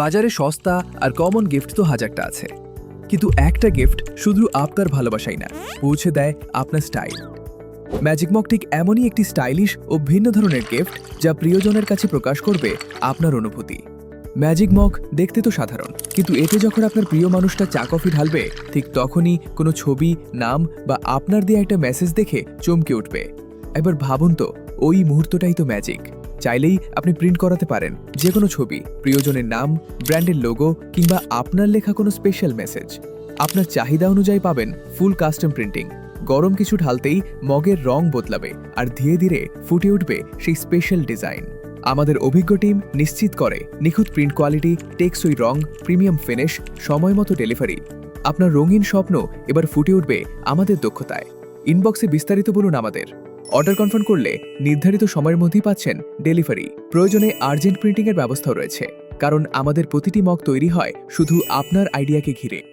বাজারে সস্তা আর common gift তো হাজারটা আছে। কিন্তু একটা গিফট শুধু আপনার ভালোবাসাই না, পৌঁছে দেয় আপনার স্টাইল ম্যাজিক মক ঠিক এমনই একটি স্টাইলিশ ও ভিন্ন ধরনের গিফট যা প্রিয়জনের কাছে প্রকাশ করবে আপনার অনুভূতি। ম্যাজিক মগ দেখতে তো সাধারণ, কিন্তু এতে যখন আপনার প্রিয় মানুষটা চা কফি ঢালবে, ঠিক তখনই কোনো ছবি, নাম বা আপনার দিয়ে একটা মেসেজ দেখে চমকে উঠবে। একবার ভাবুন তো, ওই মুহূর্তটাই তো ম্যাজিক চাইলেই আপনি প্রিন্ট করাতে পারেন। যে কোনো ছবি, প্রিয়জনের নাম, ব্র্যান্ডের লোগো কিংবা আপনার লেখা কোনো স্পেশাল মেসেজ আপনার চাহিদা অনুযায়ী পাবেন ফুল কাস্টম প্রিন্টিং গরম কিছু ঢালতেই মগের রং বদলাবে আর ধীরে ধীরে ফুটে উঠবে সেই স্পেশাল ডিজাইন আমাদের অভিজ্ঞ টিম নিশ্চিত করে নিখুঁত প্রিন্ট কোয়ালিটি টেকসই রং প্রিমিয়াম ফিনিশ সময় মতো ডেলিভারি আপনার রঙিন স্বপ্ন এবার ফুটে উঠবে আমাদের দক্ষতায়। ইনবক্সে বিস্তারিত বলুন আমাদের। অর্ডার কনফার্ম করলে নির্ধারিত সময়ের মধ্যেই পাচ্ছেন ডেলিভারি। প্রয়োজনে আর্জেন্ট প্রিন্টিংয়ের ব্যবস্থাও রয়েছে। কারণ আমাদের প্রতিটি মগ তৈরি হয় শুধু আপনার আইডিয়াকে ঘিরে।